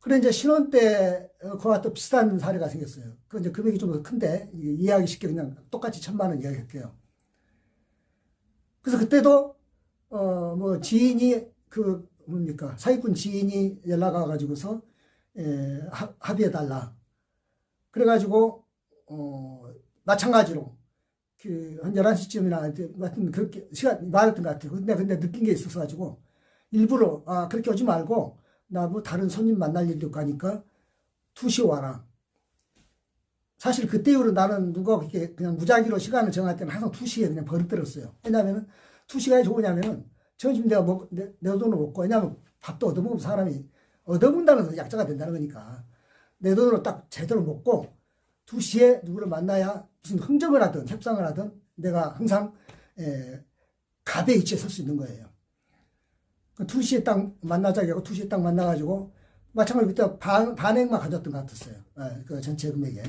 그래 이제 신혼 때 어, 그와 또 비슷한 사례가 생겼어요. 그 이제 금액이 좀 더 큰데 이해하기 쉽게 그냥 똑같이 천만 원 이야기할게요. 그래서 그때도 어 뭐 지인이 그 뭡니까 사기꾼 지인이 연락 와가지고서 에, 합- 합의해 달라. 그래가지고 어 마찬가지로 그한 11시쯤이나 같은 그렇게 시간 말했던 것 같아요. 근데 근데 느낀 게 있어서 가지고 일부러 아 그렇게 오지 말고 나 뭐 다른 손님 만날 일도 하니까 2시 와라. 사실 그때 이후로 나는 누가 그렇게 그냥 무작위로 시간을 정할 때는 항상 2시에 그냥 버릇들었어요. 왜냐면은 2시가 왜 좋으냐면은 점심 내가 먹, 내, 내 돈으로 먹고 왜냐면 밥도 얻어먹으면 사람이 얻어먹는다는 것은 약자가 된다는 거니까 내 돈으로 딱 제대로 먹고 2시에 누구를 만나야 무슨 흥정을 하든 협상을 하든 내가 항상 에, 갑의 위치에 설 수 있는 거예요. 그 2시에 딱 만나자 하고 2시에 딱 만나가지고 마찬가지로 그때 반, 반액만 가졌던 것 같았어요. 예, 그 전체 금액에.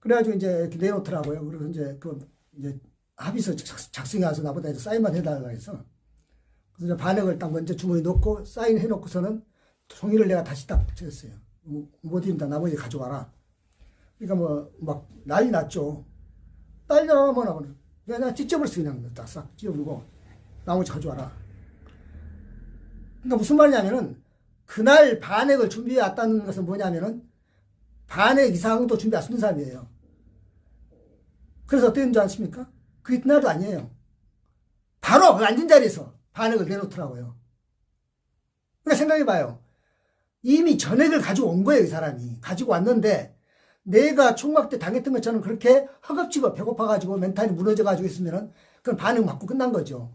그래가지고 이제 내놓더라고요. 그래서 이제 그 이제 합의서 작- 작성해 와서 나보다 이제 사인만 해달라고 해서 그래서 이제 반액을 딱 먼저 주머니 넣고 사인해 놓고서는 종이를 내가 다시 딱 쳤어요. 뭐, 못 입는다. 나머지 가져와라. 그러니까 뭐 막 난리 났죠. 난리 나면 하면 그냥 찢어버렸어 그냥 딱싹 찢어버리고 나머지 가져와라. 그러니까 무슨 말이냐면은 그날 반액을 준비해 왔다는 것은 뭐냐면은 반액 이상도 준비 안 쓰는 사람이에요. 그래서 어떻게 된줄 아십니까? 그 이튿날도 아니에요. 바로 그 앉은 자리에서 반액을 내놓더라고요. 그러니까 생각해봐요. 이미 전액을 가지고 온 거예요, 이 사람이. 가지고 왔는데, 내가 총각 때 당했던 것처럼 그렇게 허겁지겁 배고파가지고 멘탈이 무너져가지고 있으면은, 그건 반응 맞고 끝난 거죠.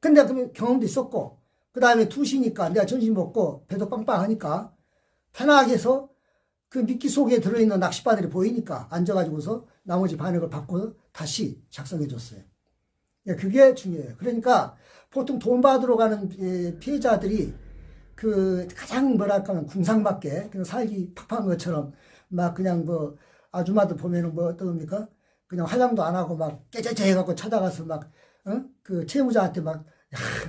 근데 그 경험도 있었고, 그 다음에 투시니까 내가 점심 먹고 배도 빵빵하니까, 편하게 해서 그 미끼 속에 들어있는 낚싯바늘이 보이니까 앉아가지고서 나머지 반액을 받고 다시 작성해 줬어요. 예, 그게 중요해요. 그러니까 보통 돈 받으러 가는 예, 피해자들이 그 가장 뭐랄까 하면 궁상맞게 그냥 살기 팍팍한 것처럼 막 그냥 뭐 아줌마들 보면은 뭐 어떻습니까? 그냥 화장도 안 하고 막 깨재재 해갖고 찾아가서 막, 어? 그 채무자한테 막, 야,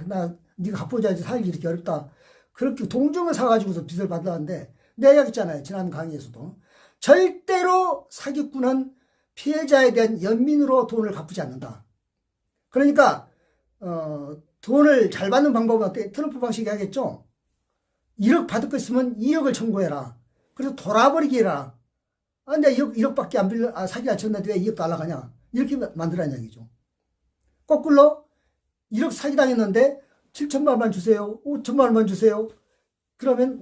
나 네가 갚아줘야지 살기 이렇게 어렵다. 그렇게 동정을 사가지고서 빚을 받았는데 내가 이야기했잖아요. 지난 강의에서도. 절대로 사기꾼은 피해자에 대한 연민으로 돈을 갚지 않는다. 그러니까, 어, 돈을 잘 받는 방법은 어떻게, 트럼프 방식이 하겠죠? 1억 받을 거 있으면 2억을 청구해라. 그래서 돌아버리게 해라. 아, 내가 2억, 1억밖에 안 빌려, 아, 사기 안 쳤는데 왜 2억 달라가냐. 이렇게 만들라는 얘기죠. 거꾸로 1억 사기 당했는데 7천만 원만 주세요. 5천만 원만 주세요. 그러면